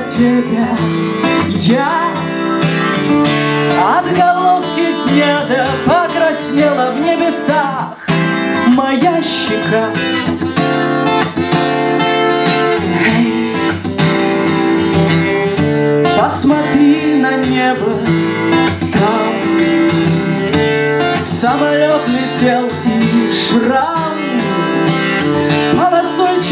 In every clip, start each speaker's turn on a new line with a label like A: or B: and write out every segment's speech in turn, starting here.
A: тебя. Я отголоски дня да покраснела в небесах. Моя щека. Посмотри на небо. Там Самолет летел и шрам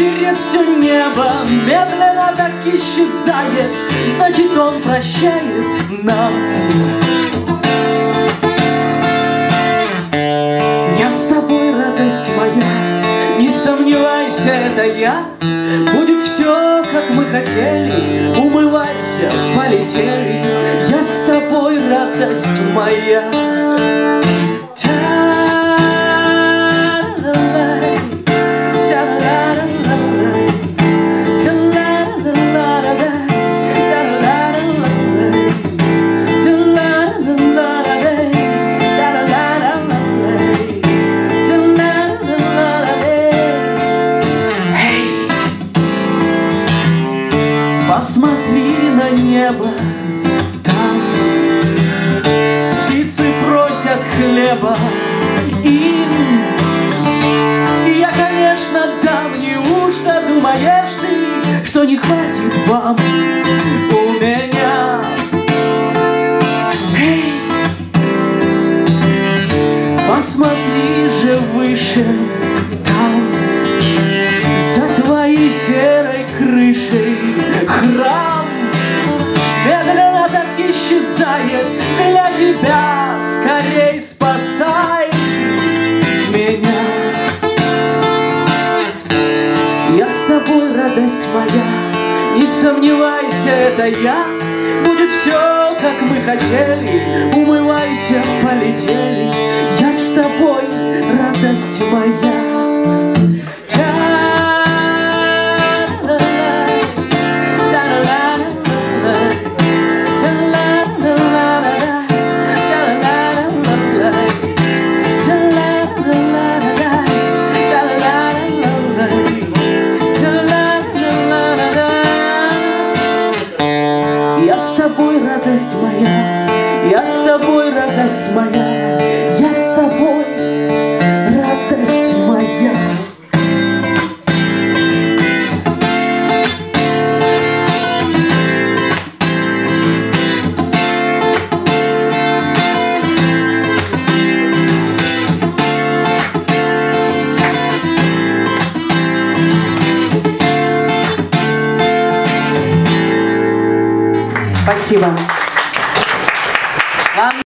A: через все небо Медленно так исчезает. Значит, он прощает нам. Я с тобой, радость моя Не сомневайся, это я. Будет все, как мы хотели Умывайся, полетели. Я с тобой, радость моя хлеба им. И я, конечно, дам, неужто думаешь ты, что не хватит вам у меня? Эй! Посмотри же выше, там за твоей серой крышей храм Медленно так исчезает радость моя Не сомневайся, это я. Будет все, как мы хотели. Умывайся, полетели. Я с тобой, радость моя с тобой, радость моя, я с тобой, радость моя, Спасибо.